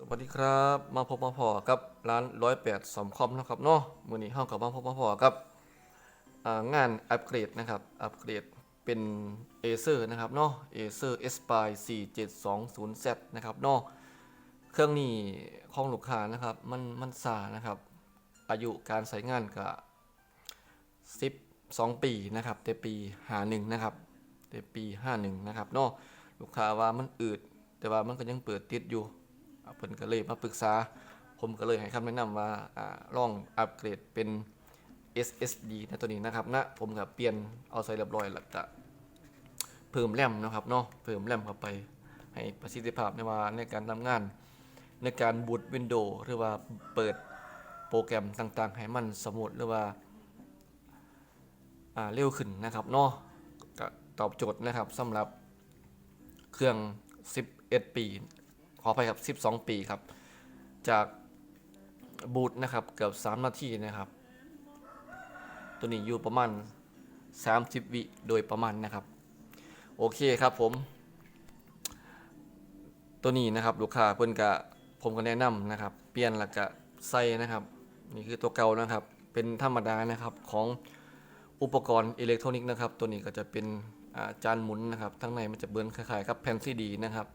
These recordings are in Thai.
สวัสดีครับ มาพบมาพอกับร้านร้อยแปดสอมคอมนะครับเนาะมือนี้ห้องกับมาพบมาพอกับงานอัปเกรดนะครับอัปเกรดเป็น Acer นะครับเนาะ Acer Aspire 4720Z นะครับเนาะเครื่องนี้ของลูกค้านะครับมันมันสานะครับ อายุการใช้งานก็12ปีนะครับแต่ปี51นะครับแต่ปี51นะครับเนาะลูกค้าว่ามันอืดแต่ว่ามันก็ยังเปิดติดอยู่ เพิ่นก็เลยมาปรึกษา ผมก็เลยให้คำแนะนำว่าอ่าลองอัปเกรดเป็น SSD นะตัวนี้นะครับนะผมก็เปลี่ยนเอาใส่เรียบร้อยแล้วก็เพิ่มแรมนะครับเนาะเพิ่มแรมเข้าไปให้ประสิทธิภาพในว่าในการทำงาน ในการบูตวินโดว์หรือว่าเปิดโปรแกรมต่างๆ ให้มันสมูทหรือว่าอ่าเร็วขึ้นนะครับเนาะก็ตอบโจทย์นะครับสำหรับเครื่อง 11 ปี ขออภัยครับ 12 ปีครับ จากบูทนะครับเกือบ 3 นาทีนะครับ ตัวนี้อยู่ประมาณ 30 วิโดยประมาณนะครับ โอเคครับผม ตัวนี้นะครับลูกค้าเพิ่อนกะผมก็แนะนำนะครับ เปลี่ยนแล้วก็ใส่นะครับ นี่คือตัวเก่านะครับ เป็นธรรมดานะครับของอุปกรณ์อิเล็กทรอนิกส์นะครับ ตัวนี้ก็จะเป็นจานหมุนนะครับทั้งในมันจะเบิร์นคล้ายๆกับแผ่นซีดีนะครับ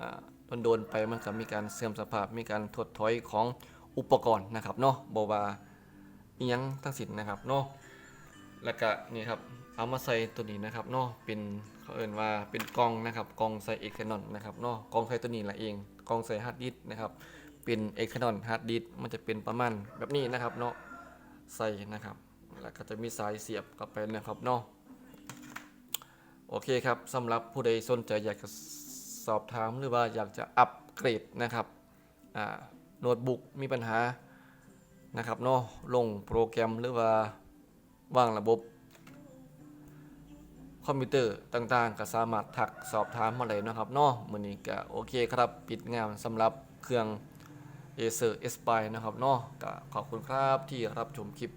อ่า โดนไปมันก็มีการเสื่อมสภาพมีการถดถอยของอุปกรณ์นะครับเนาะบว่าอียังทั้งสิ้นนะครับเนาะแล้วก็นี่ครับเอามาใส่ตัวนี้นะครับเนาะเป็นเขาเอ่นว่าเป็นกล่องนะครับกล่องใส่เอ็กแนอนนะครับเนาะกล่องใส่ตัวนี้ละเองกล่องใส่ฮาร์ดดิสนะครับเป็นเอ็กแนอนฮาร์ดดิสมันจะเป็นประมาณแบบนี้นะครับเนาะใส่นะครับแล้วก็จะมีสายเสียบกลับไปนะครับเนาะโอเคครับสำหรับผู้ใดสนใจอยากจะ สอบถามหรือว่าอยากจะอัปเกรดนะครับอ่าโน้ตบุ๊กมีปัญหานะครับเนาะลงโปรแกรมหรือว่าวางระบบ คอมพิวเตอร์ต่างๆ ก็สามารถทักสอบถามมาเลยนะครับเนาะมื้อนี้ก็โอเคครับ ปิดงานสำหรับเครื่อง Acer Aspire นะครับเนาะก็ขอบคุณครับที่รับชมคลิป